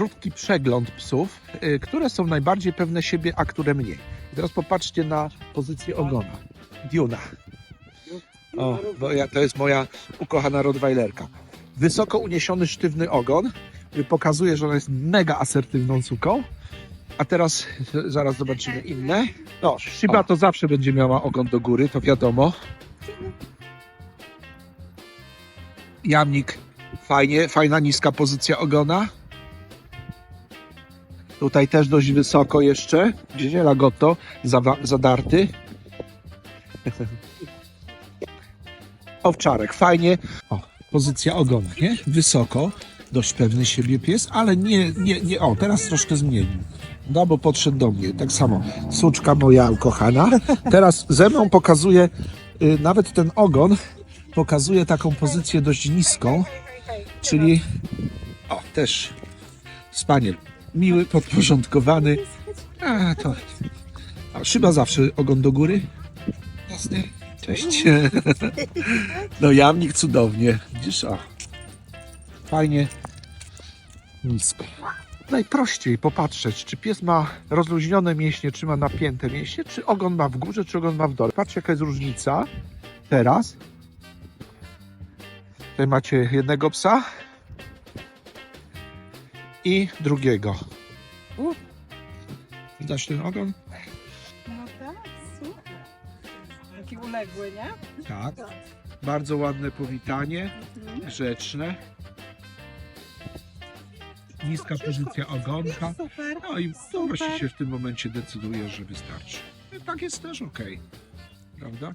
krótki przegląd psów, y, które są najbardziej pewne siebie, a które mniej. I teraz popatrzcie na pozycję ogona. Diuna. O, to jest moja ukochana Rottweilerka. Wysoko uniesiony, sztywny ogon. Pokazuje, że ona jest mega asertywną suką. A teraz zaraz zobaczymy inne. No, Shiba to zawsze będzie miała ogon do góry, to wiadomo. Jamnik, fajnie, fajna niska pozycja ogona. Tutaj też dość wysoko jeszcze. Gdzie Lagotto zadarty. Owczarek, fajnie. O, pozycja ogona, nie? Wysoko, dość pewny siebie pies, ale nie, nie, nie, o, teraz troszkę zmienił. No, bo podszedł do mnie, tak samo. Suczka moja ukochana. Teraz ze mną pokazuje, y, nawet ten ogon pokazuje taką pozycję dość niską, czyli, o, też spaniel. Miły, podporządkowany. A, to, a, szyba zawsze ogon do góry. Jasne. Cześć. No jamnik cudownie. Widzisz, o. Fajnie. Nisko. Najprościej popatrzeć, czy pies ma rozluźnione mięśnie, czy ma napięte mięśnie, czy ogon ma w górze, czy ogon ma w dole. Patrzcie, jaka jest różnica. Teraz. Tutaj macie jednego psa i drugiego. U. Widać ten ogon? No tak, super. Taki uległy, nie? Tak. Bardzo ładne powitanie, grzeczne. Niska pozycja ogonka. Super. No i Super. właściwie się w tym momencie decyduje, że wystarczy. I tak jest też ok. Prawda?